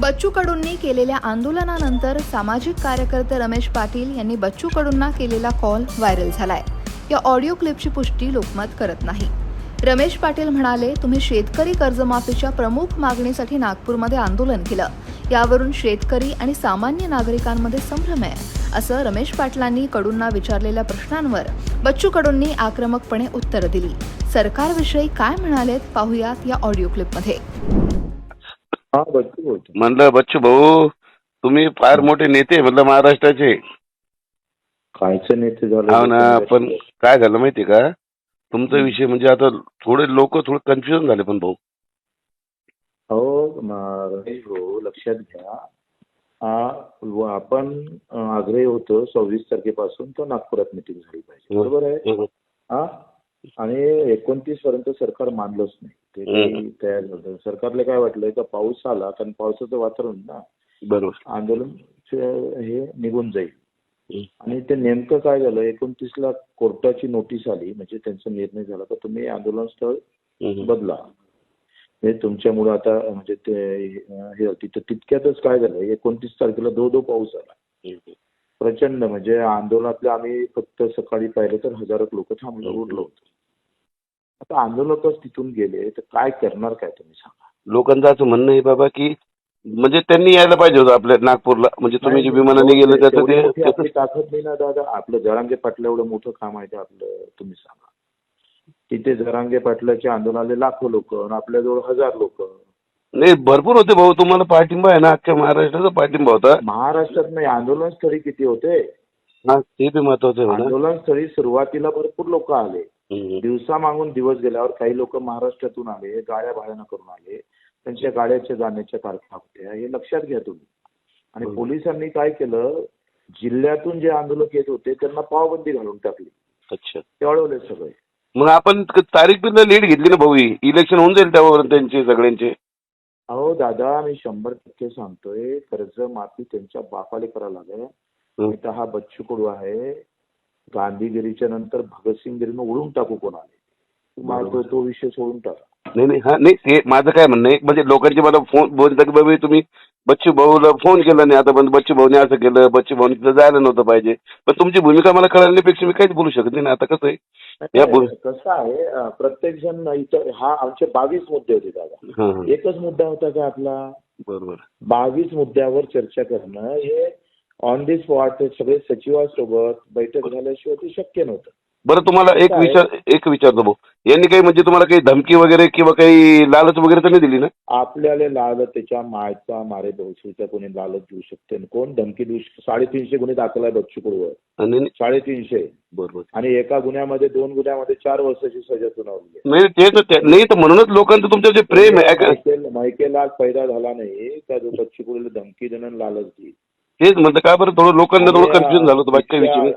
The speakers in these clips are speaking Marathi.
बच्चू कडूंनी केलेल्या आंदोलनानंतर सामाजिक कार्यकर्ते रमेश पाटील यांनी बच्चू कडूंना केलेला कॉल व्हायरल झालाय. या ऑडिओ क्लिपची पुष्टी लोकमत करत नाही. रमेश पाटील म्हणाले तुम्ही शेतकरी कर्जमाफीच्या प्रमुख मागणीसाठी नागपूरमध्ये आंदोलन केलं. यावरून शेतकरी आणि सामान्य नागरिकांमध्ये संभ्रम आहे. असं रमेश पाटलांनी कडूंना विचारलेल्या प्रश्नांवर बच्चू कडूंनी आक्रमकपणे उत्तरं दिली. सरकारविषयी काय म्हणालेत पाहुयात या ऑडिओ क्लिपमध्ये हा बच्चू बोलतो. म्हणलं बच्चू भाऊ तुम्ही फार मोठे नेते म्हणलं महाराष्ट्राचे. कायचे नेते झाले? हो ना पण काय झालं माहितीये का? तुमचा विषय म्हणजे आता थोडे लोक थोडे कन्फ्युजन झाले पण भाऊ. हो म- रमेश भाऊ लक्षात घ्या. आ, व आपण अ, आग्रही होतो सव्वीस तारखेपासून तर नागपुरात मिटिंग झाली पाहिजे. बरोबर आहे. हा आणि एकोणतीस पर्यंत सरकार मानलंच नाही. ते तयार झालं सरकारला काय वाटलं का पाऊस आला कारण पावसाचं वातावरण ना बरोबर. आंदोलन हे निघून जाईल. आणि ते नेमकं काय झालं एकोणतीसला कोर्टाची नोटीस आली म्हणजे त्यांचा निर्णय झाला का तुम्ही आंदोलन स्थळ. बदला. हे तुमच्यामुळे आता म्हणजे ते हे तिथं तितक्यातच काय झालं एकोणतीस तारखेला दो दो पाऊस आला. प्रचंड म्हणजे आंदोलनातले आम्ही फक्त सकाळी पाहिलं तर हजारो लोक थांबलं उरलो होतो. आता आंदोलकच तिथून गेले तर काय करणार काय तुम्ही सांगा? लोकांचं असं म्हणणं आहे बाबा की म्हणजे त्यांनी यायला पाहिजे होतं आपल्या नागपूरला. म्हणजे तुम्ही जे विमानाने गेले त्याचं तेवढी मोठी ते आपली ताकद नाही ना दादा. आपलं जरांगे पाटला एवढं मोठं काम आहे ते आपलं तुम्ही सांगा. तिथे जरांगे पाटलाच्या आंदोलनाले लाखो लोक आपल्याजवळ हजार लोक. नाही भरपूर होते भाऊ. तुम्हाला पाठिंबा आहे ना? अख्ख्या महाराष्ट्राचा पाठिंबा होता. महाराष्ट्रात नाही आंदोलन स्थळी किती होते? हा ते बी महत्वाचं आहे म्हणा. आंदोलन स्थळी सुरुवातीला भरपूर लोक आले. दिवसा मागून दिवस गेल्यावर काही लोक महाराष्ट्रातून आले गाड्या भाड्यानं करून आले त्यांच्या गाड्याच्या जाण्याच्या तारखा होत्या हे लक्षात घ्या तुम्ही. आणि. पोलिसांनी काय केलं जिल्ह्यातून जे आंदोलक येत होते त्यांना पावबंदी घालून टाकली. अच्छा. ते अडवले सगळे. मग आपण तारीख पण लीड घेतली ना भाऊ इलेक्शन होऊन जाईल त्यावर त्यांचे सगळ्यांचे. अहो दादा मी शंभर टक्के सांगतोय कर्ज माफी त्यांच्या बापाले करावं लागेल. हा बच्चू कडू आहे. गांधीगिरीच्या नंतर भगतसिंगगिरीनं उडून टाकू कोणाले? तुम्हाला तो तो विषय सोडून टाका. नाही नाही हा नाही ते माझं काय म्हणणं आहे म्हणजे लोकांचे मला फोन बोलतात की बाबा तुम्ही बच्चू भाऊला फोन केला नाही आता पण बच्चू भाऊने असं केलं बच्चू भाऊने तिथं जायला नव्हतं पाहिजे. पण तुमची भूमिका मला कळण्यापेक्षा मी काहीच बोलू शकत नाही ना आता कसं आहे? या बोल कसं आहे प्रत्येक जण इथं हा आमचे बावीस मुद्दे होते दादा. एकच मुद्दा होता का आपला? बरोबर. बावीस मुद्द्यावर चर्चा करणं हे ऑन दी स्पॉट सगळे सचिवासोबत बैठक झाल्याशिवाय ते शक्य नव्हतं. बरं तुम्हाला एक काय? विचार एक विचारतो भाऊ यांनी काही म्हणजे तुम्हाला काही धमकी वगैरे किंवा काही लालच वगैरे तर नाही दिली ना? आपल्याला लाल त्याच्या मायचा मारे बहुशीचा कोणी लालच देऊ शकते आणि कोण? धमकी देऊ शकते. साडेतीनशे गुन्हे दाखल आहे बच्चू कडूवर आणि नाही- साडेतीनशे. बरोबर आणि एका गुन्ह्यामध्ये दोन गुन्ह्यामध्ये चार वर्षाची सजा सुनावली आहे. नाही ते तर त्या- नाही तर म्हणूनच लोकांचं तुमचं जे प्रेम आहे ऐका- मायकेल मायकेल आज पैदा झाला नाही. का जो कडूला धमकी देणं आणि लालच देईल. तेच म्हणतं का बरं थोडं लोकांना थोडं कन्फ्युजन झालं होतं बाकी काही नाही.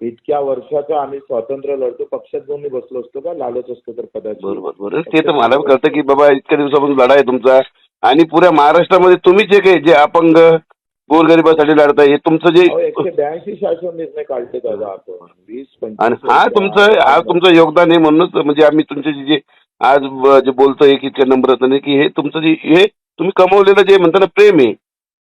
इतक्या- वर्षाचं आम्ही स्वातंत्र्य लढतो पक्षात जाऊन मी बसलो असतो का? लालच असतो तर कदाचित. बरोबर बरोबर. ते तर मला कळतं की बाबा इतक्या दिवसापासून लढा आहे तुमचा. आणि पुऱ्या महाराष्ट्रामध्ये तुम्ही जे काही जे अपंग गोरगरिबासाठी लढताय हे तुमचं जे अहो, एकशे ब्याऐंशी शासन निर्णय काढले दादा आपण. वीस आणि पंचवीस हा तुमचं हा तुमचं योगदान आहे म्हणूनच म्हणजे आम्ही तुमचे जे- जे आज ब- जे बोलतोय की इतक्या नम्रतेने की हे तुमचं जे हे तुम्ही कमवलेलं जे म्हणता ना प्रेम आहे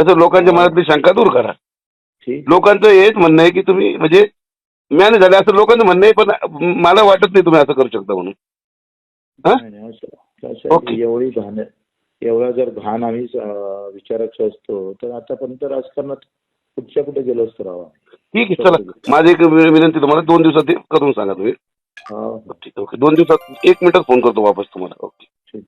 तसं लोकांच्या मनातली शंका दूर करा. ठीक. लोकांचं हेच म्हणणं आहे की तुम्ही म्हणजे मॅनेज झाले असं लोकांचं म्हणणं आहे पण मला वाटत नाही तुम्ही असं करू शकता म्हणून. हा? एवढी घाण एवढा जर घाण आम्ही विचारायचं असतो तर आतापर्यंत राजकारणात कुठच्या कुठे गेलो असतो राव ठीक आहे चला. माझी एक विनंती तुम्हाला दोन दिवसात करून सांगा तुम्ही. हा. ओके. दोन दिवसात एक मिनिटात फोन करतो वापस तुम्हाला. ओके. ठीक.